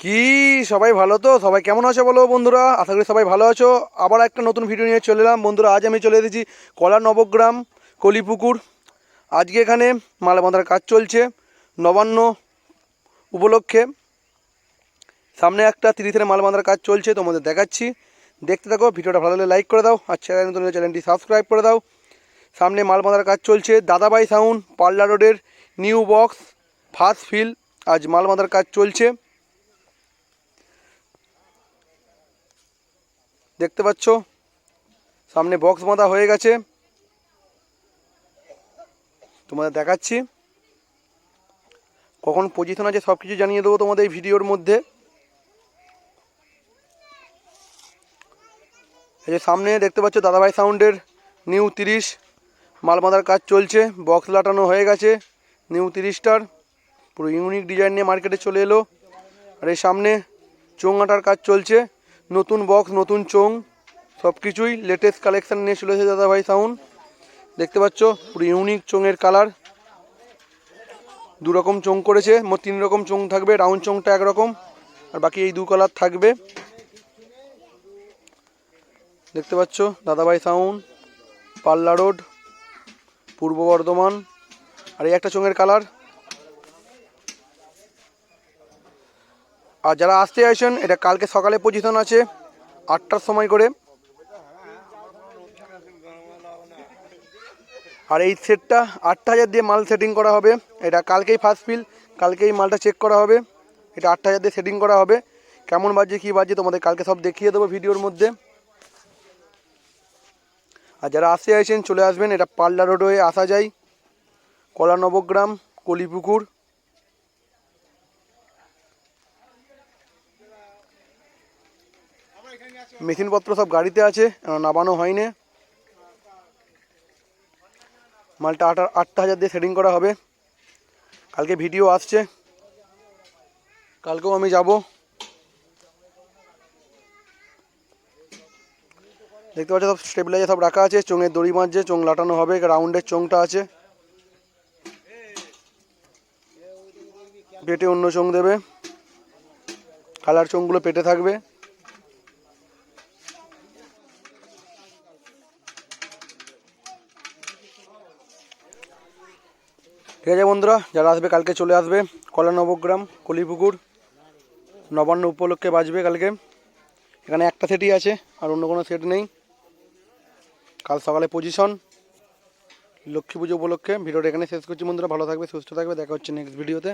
কি? সবাই ভালো তো? সবাই কেমন আছো বলো বন্ধুরা? আশা করি সবাই ভালো আছো। আবার একটা নতুন ভিডিও নিয়ে চলে এলাম। বন্ধুরা, আজ আমি চলে এসেছি কলা নবগ্রাম কলিপুকুর। আজকে এখানে মাল বাঁধার কাজ চলছে। নবান্ন উপলক্ষে। সামনে একটা তিরিশের মাল বাঁধার কাজ চলছে, তোমাদের দেখাচ্ছি। দেখতে থাকো ভিডিওটা ভালো লাগলে লাইক করে দাও, আর চ্যানেল নতুন চ্যানেলটি সাবস্ক্রাইব করে দাও। সামনে মাল বাঁধার কাজ চলছে। দাদাবাই সাউন্ড পাল্লা রোডের নিউ বক্স ফার্স্ট ফিল আজ মাল বাঁধার কাজ চলছে। দেখতে পাচ্ছ? সামনে বক্স বাঁধা হয়ে গেছে। তোমাদের দেখাচ্ছি। কখন পজিশন আছে সব কিছু জানিয়ে দেবো তোমাদের এই ভিডিওর মধ্যে। এই যে সামনে দেখতে পাচ্ছ দাদাভাই সাউন্ডের নিউ তিরিশ। মাল বাঁধার কাজ চলছে বক্স লাটানো হয়ে গেছে নিউ তিরিশটার। পুরো ইউনিক ডিজাইন নিয়ে মার্কেটে চলে এলো। আর এই সামনে চোং আটার কাজ চলছে। নতুন বক্স নতুন চোং সব কিছুই লেটেস্ট কালেকশান নিয়ে চলে এসেছে দাদাভাই সাউন্ড দেখতে পাচ্ছ, পুরো ইউনিক চোঙের কালার দু রকম চোং করেছে মোট তিন রকম চোং থাকবে রাউন্ড চোংটা একরকম, আর বাকি এই দু কালার থাকবে। দেখতে পাচ্ছ, দাদাভাই সাউন্ড পাল্লা রোড পূর্ব বর্ধমান, আর এই একটা চোঙের কালার আর যারা আসতে চাইছেন, এটা কালকে সকালে পজিশন আছে, আটটার সময় করে। আর এই সেটটা আটটা হাজার দিয়ে মাল সেটিং করা হবে। এটা কালকেই ফার্স্ট ফিল কালকেই মালটা চেক করা হবে। এটা আটটা হাজার দিয়ে সেটিং করা হবে। কেমন বাজছে, কী বাজছে, তোমাদের কালকে সব দেখিয়ে দেবো ভিডিওর মধ্যে। আর যারা আসতে আসেন চলে আসবেন। এটা পাল্লা রোড হয়ে আসা যায় কলা নবগ্রাম কলিপুকুর। মেশিনপত্র সব গাড়িতে আছে নামানো হয়নি। মালটা আট আটটা হাজার দিয়ে সেটিং করা হবে। কালকে ভিডিও আসছে। কালকেও আমি যাব। দেখতে পাচ্ছ, সব স্টেবিলাইজার সব রাখা আছে, চোঙের দড়ি বাঁধছে চোং লাটানো হবে রাউন্ডের চোংটা আছে। পেটে অন্য চোং দেবে। কালার চোঙগুলো পেটে থাকবে। ঠিক আছে বন্ধুরা, যারা আসবে কালকে চলে আসবে, কলা নবগ্রাম, কলিপুকুর, নবান্ন উপলক্ষে বাজবে কালকে। এখানে একটা সেটই আছে, আর অন্য কোনো সেট নেই। কাল সকালে পজিশন লক্ষ্মী পুজো উপলক্ষে। ভিডিওটা এখানে শেষ করছি বন্ধুরা, ভালো থাকবে, সুস্থ থাকবে, দেখা হচ্ছে নেক্সট ভিডিওতে